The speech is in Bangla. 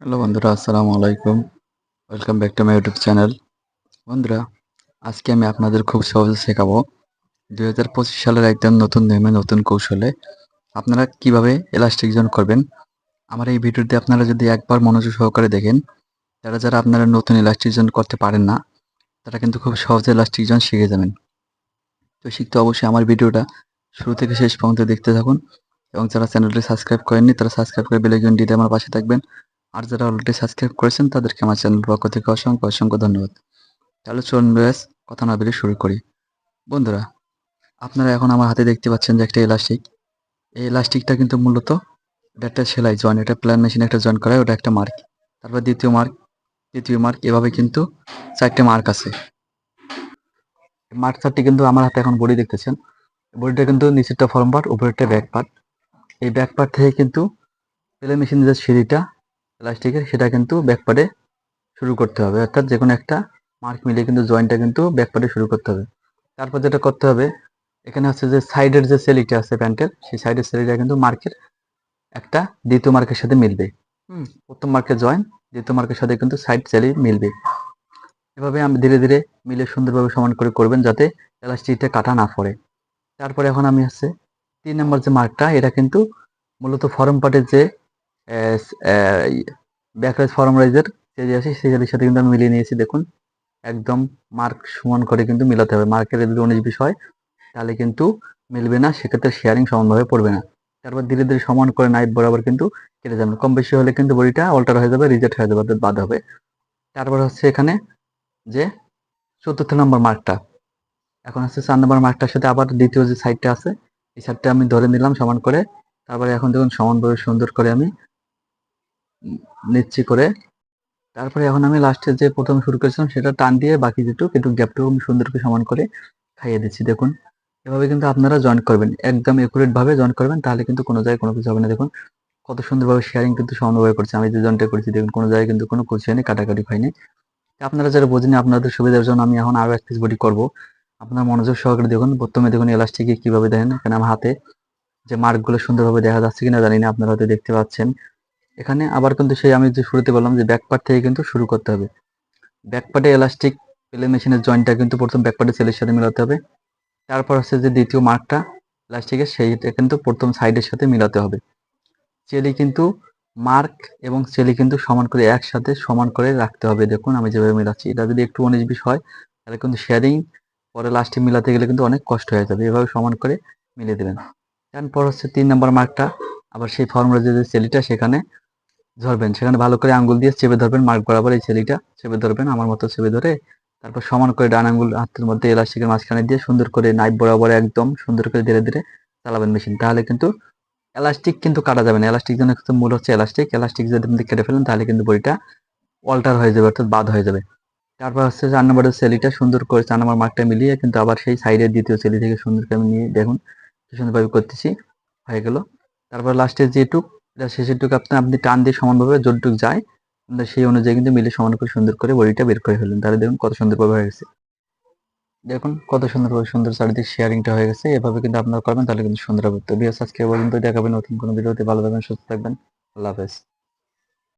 হ্যালো বন্ধুরা, আসসালামু আলাইকুম। Welcome back to my YouTube channel বন্ধুরা, আজকে আমি আপনাদের খুব সহজে শেখাবো দুই হাজার পঁচিশ সালের একদম নতুন নিয়মে নতুন কৌশলে আপনারা কীভাবে এলাস্টিক জোন করবেন। আমার এই ভিডিওতে আপনারা যদি একবার মনোযোগ সহকারে দেখেন যারা যারা আপনারা নতুন এলাস্টিক জোন করতে পারেন না, তারা কিন্তু খুব সহজে এলাস্টিক জোন শিখে যাবেন। তো শিখতে অবশ্যই আমার ভিডিওটা শুরু থেকে শেষ পর্যন্ত দেখতে থাকুন এবং যারা চ্যানেলটি সাবস্ক্রাইব করেননি, তারা সাবস্ক্রাইব করে বেলাইকন দিয়ে আমার পাশে থাকবেন। আর যারা অলরেডি সাবস্ক্রাইব করেছেন, তাদেরকে আমার চ্যানেল পক্ষ থেকে অসংখ্য অসংখ্য ধন্যবাদ। তাহলে চলুন ব্যাস কথা না বেরিয়ে শুরু করি। বন্ধুরা, আপনারা এখন আমার হাতে দেখতে পাচ্ছেন যে একটা ইলাস্টিক এই ইলাস্টিকটা কিন্তু মূলত এটা একটা সেলাই জয়েন এটা প্ল্যান মেশিনে একটা জয়েন করা হয় ওটা একটা মার্ক তারপর দ্বিতীয় মার্ক তৃতীয় মার্ক এভাবে কিন্তু চারটে মার্ক আছে। মার্ক চারটি কিন্তু আমার হাতে এখন বডি দেখতেছেন। বডিটা কিন্তু নিচেরটা ফর্ম পার্ট উপরেরটা ব্যাক পার্ট এই ব্যাক পার্ট থেকে কিন্তু প্লেন মেশিনের যে সিঁড়িটা প্লাস্টিকের সেটা কিন্তু ব্যাকপার্টে শুরু করতে হবে। অর্থাৎ যে কোনো একটা মার্ক মিলিয়ে কিন্তু জয়েন্টটা কিন্তু ব্যাকপার্টে শুরু করতে হবে। তারপর যেটা করতে হবে, এখানে হচ্ছে যে সাইডের যে সেলিটা আছে প্যান্টের সেই সাইডের সেলিটা কিন্তু মার্কের একটা দ্বিতীয় মার্কের সাথে মিলবে। হুম, প্রথম মার্কের জয়েন দ্বিতীয় মার্কের সাথে কিন্তু সাইড সেলি মিলবে। এভাবে আমি, ধীরে ধীরে মিলে সুন্দরভাবে সমান করে করবেন যাতে এলাস্টিকটা কাটা না পড়ে। তারপরে এখন আমি হচ্ছে তিন নম্বর যে মার্কটা এটা কিন্তু মূলত ফরম পার্টের যে ব্যাকরাইজ ফরম রাইজের যে আছে, সেই সাথে কিন্তু আমি মিলিয়ে নিয়েছি, দেখুন। একদম মার্ক সমান করে কিন্তু মিলাতে হবে। মার্কের যদি উনিশ, বিশ হয়, তাহলে কিন্তু মিলবে না, সেক্ষেত্রে শেয়ারিং সমানভাবে পড়বে না। তারপর ধীরে ধীরে সমান করে নাইট বরাবর কিন্তু কেটে যাবে। কম বেশি হলে কিন্তু বডিটা অল্টার হয়ে যাবে রিজেক্ট হয়ে যাবে, অর্থাৎ বাদ হবে। তারপর হচ্ছে এখানে যে চতুর্থ নম্বর মার্কটা এখন হচ্ছে চার নম্বর মার্কটার সাথে আবার দ্বিতীয় যে সাইডটা আছে, এই সাইডটা আমি ধরে নিলাম সমান করে। তারপরে এখন দেখুন সমানভাবে সুন্দর করে আমি নিচ্ছি করে। তারপরে এখন আমি লাস্টে যে প্রথম শুরু করেছিলাম সেটা টান দিয়ে বাকি যেটুকু কিন্তু গ্যাপটুকু আমি সুন্দর করে সমান করে খাইয়ে দিচ্ছি। দেখুন, এভাবে কিন্তু আপনারা জয়েন করবেন, একদম একুরেট ভাবে জয়েন করবেন, তাহলে কিন্তু কোনো জায়গায় কোনো কিছু হবে না। দেখুন, কত সুন্দরভাবে শেয়ারিং কিন্তু সমানভাবে করছে। আমি যে জয়েনটা করেছি, দেখুন, কোনো জায়গায় কিন্তু কোনো কুচি হয়নি, কাটাকাটি হয়নি। আপনারা যারা বোঝেনি আপনাদের সুবিধার জন্য আমি এখন আরও এক পিস বডি করব। আপনার মনোযোগ সহকারে দেখুন, প্রথমে দেখুন এলাস্টিকে কীভাবে দেখেন এখানে আমার হাতে যে মার্কগুলো সুন্দরভাবে দেখা যাচ্ছে কিনা জানি না, আপনারা হয়তো দেখতে পাচ্ছেন। এখানে আবার কিন্তু সেই আমি যে শুরুতে বললাম যে ব্যাকপার্ট থেকে কিন্তু শুরু করতে হবে। ব্যাকপার্টে এলাস্টিক প্লে মেশিনের জয়েন্টটা কিন্তু প্রথম ব্যাকপার্টে সেলের সাথে মিলাতে হবে। তারপর হচ্ছে যে দ্বিতীয় মার্কটা এলাস্টিকের সেইটা কিন্তু প্রথম সাইডের সাথে মিলাতে হবে। চেলি কিন্তু মার্ক এবং চেলি কিন্তু সমান করে একসাথে সমান করে রাখতে হবে। দেখুন আমি যেভাবে মিলাচ্ছি, এটা যদি একটু উনিশ বিশ হয়, তাহলে কিন্তু শেয়ারিং পরে লাস্টে মিলাতে গেলে কিন্তু অনেক কষ্ট হয়ে যাবে। এভাবে সমান করে মিলিয়ে দেবেন। তারপর হচ্ছে তিন নম্বর মার্কটা আবার সেই ফর্মুলা যে চেলিটা সেখানে ধরবেন। সেখানে ভালো করে আঙ্গুল দিয়ে চেপে ধরবেন মার্ক বরাবর এই ছেলিটা চেপে ধরবেন, আমার মতো চেপে ধরে। তারপর সমান করে ডান আঙ্গুল হাতের মধ্যে এলাস্টিকের মাঝখানে দিয়ে সুন্দর করে নাইফ বরাবর একদম সুন্দর করে ধীরে ধীরে চালাবেন মেশিন তাহলে কিন্তু এলাস্টিক কিন্তু কাটা যাবে না। এলাস্টিক জন্য মূল হচ্ছে এলাস্টিক এলাস্টিক যদি আপনি কেটে ফেলেন, তাহলে কিন্তু বইটা অল্টার হয়ে যাবে, অর্থাৎ বাদ হয়ে যাবে। তারপর হচ্ছে চার নম্বরের সেলিটা সুন্দর করে চার নম্বর মার্কটা মিলিয়ে কিন্তু আবার সেই সাইডের দ্বিতীয় সেলি থেকে সুন্দর করে আমি নিয়ে দেখুন সুন্দরভাবে করতেছি, হয়ে গেল। তারপর লাস্টের যেটুক এটা শেষেরটুকু আপনি আপনি টান দিয়ে সমানভাবে যতটুক যায় সেই অনুযায়ী কিন্তু মিলে সমান করে সুন্দর করে বডিটা বের করে ফেলুন তাহলে দেখুন কত সুন্দরভাবে হয়ে গেছে। দেখুন কত সুন্দরভাবে সুন্দর চারিদিক শেয়ারিংটা হয়ে গেছে। এভাবে কিন্তু আপনারা করবেন, তাহলে কিন্তু সুন্দর হবে। তো বিয়াস আজকে পর্যন্ত দেখাবেন নতুন কোনো ভিডিওতে ভালো থাকবেন, সুস্থ থাকবেন। আল্লাহ হাফেজ।